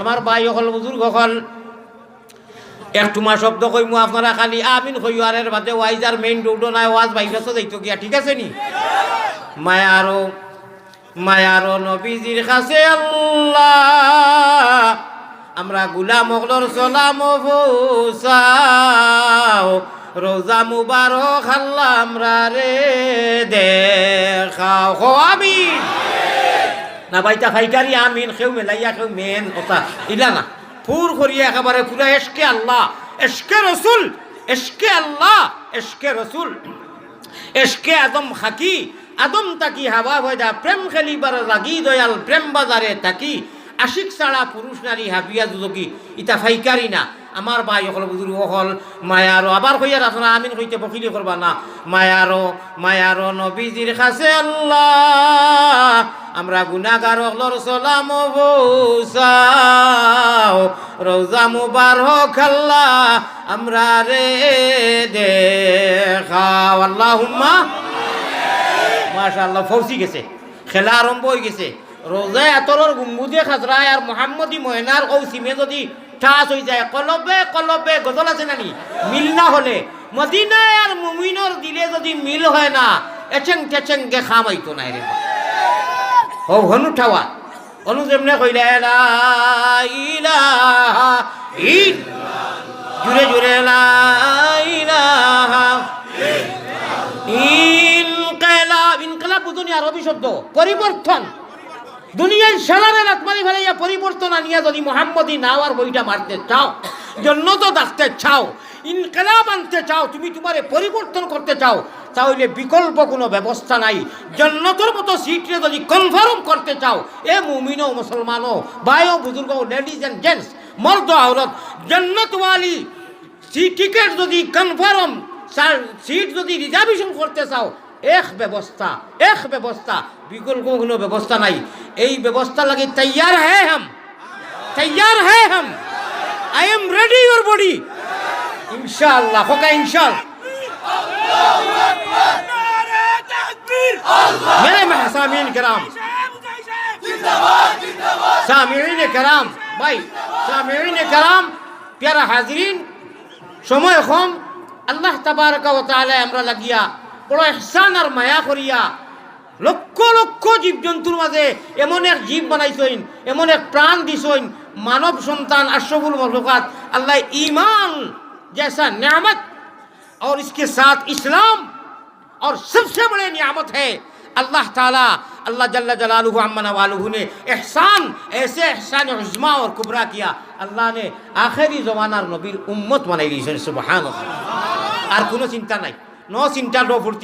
আমার ভাই হল বুজুর্গ হল একটু মা শব্দ কইমু আপনারা খালি আমিন আর এর বাদে ওয়াইজার মেইন রোড নাই, ওয়াজ বাইরে যাইতো গিয়া, ঠিক আছে নি? মায়ারো মায়ারো নবীজির কাছে আল্লাহ, আমরা গুলাম অগলর সলাম ফৌসাও রোজা মুবারক আল্লাহ আমরা রে দেখাও না বাইতা ফাইকারি আমিন কেউ মেলাইয়া কেউ মেন কথা। ইলা না, ফুর করিয়া একেবারে পুরা এসকে আল্লাহ, এসকে রসুল, এসকে আল্লাহ, এসকে রসুল। এসকে আদম খাকি, আদম তাকি হাওয়া ভয়দা প্রেম খেলিবার লাগি দয়াল, প্রেম বাজারে তাকি, আশিক ছাড়া পুরুষ নারী হাবিয়া দুদকি ইতা ফাইকারি না। আমার ভাই অকল বুজুর্গ হল মায়ারো। আবার কইয়া রাখনা আমিন কইতে বকিলি করবা না। মায়ারো মায়ারো নবীজির কাছে আল্লাহ, আমরা গুনাগার অকলর সলাম বৌসাও রোজা মুবারক আল্লাহ, আমরা রে দেখাও। আল্লাহুম্মা, মাশাআল্লাহ ফৌসি গেছে, খেলা আরম্ভ হয়ে গেছে। রোজায় আতরের গুম্বুদে খাজরায় আর মোহাম্মদী ময়নার ও সিমে যদি ঠাস হয়ে যায়। কলবে কলবে, গজল আছে নানি মিল না হলে। মদিনায় আর মুমিনর দিলে যদি মিল হয় না, এচেং টেচেং গে খাম হইতো না রে ও হনু ঠাওয়া অনু যেমনে কইলে, লা ইলাহা ইল্লাল্লাহ। জুড়ে জুড়ে লা ইলাহা ইনকালাব ইনকালাব বুঝুনি আরবি শব্দ। পরিবর্তন দুনিয়ার সালারে রাতমারি ফেলাইয়া পরিবর্তন আনিয়া যদি মোহাম্মদী নাওয়ার বইটা মারতে চাও জন্য তো ডাকতে চাও, ইনকালাব আনতে চাও, তুমি তোমারে পরিবর্তন করতে চাও, তাহলে বিকল্প কোনো ব্যবস্থা নাই। জন্নতর মতো সিটে যদি কনফার্ম করতে চাও, এ মুমিনো মুসলমানও বায়ো বুজুর্গ লেডিজ অ্যান্ড জেন্টস মর্দ আওরত, জন্নতওয়ালি সি টিকিট যদি কনফার্ম সিট যদি রিজার্ভেশন করতে চাও এক ব্যবস্থা এক ব্যবস্থা বিকল্প কোনো ব্যবস্থা নাই এই ব্যবস্থা লাগে তৈয়ার হ্যাঁ হাম তৈয়ার হ্যাঁ হাম I am ready your body ইনশাআল্লাহ হোকা ইনশাআল্লাহ मेरे महसामीन कराम সামিরিন কারাম ভাই সামিরিন কারাম প্যারা হাজরিন সময় কম আল্লাহ তাবারকা ও তাআলা আমরা লাগিয়া বড় ইহসান আর মায়া করিয়া লক্ষ লক্ষ জীবজন্তুর মাঝে এমন এক জীব বানাইছইন এমন এক প্রাণ দিছইন মানব সন্তান আশরফুল মখলুকাত আল্লাহ ईमान जैसा नेमत और इसके साथ इस्लाम और सबसे बड़े नियामत है अल्लाह ताला अल्लाह जल्ला जलालुहु अम्मना वालुहु ने एहसान ऐसे एहसान उज़्मा और कुबरा किया अल्लाह ने आखिरी जमानार नबीर उम्मत बनाई दी सुबहान আর কোনো চিন্তা নাই ন চিন্তা ন ফুর্তি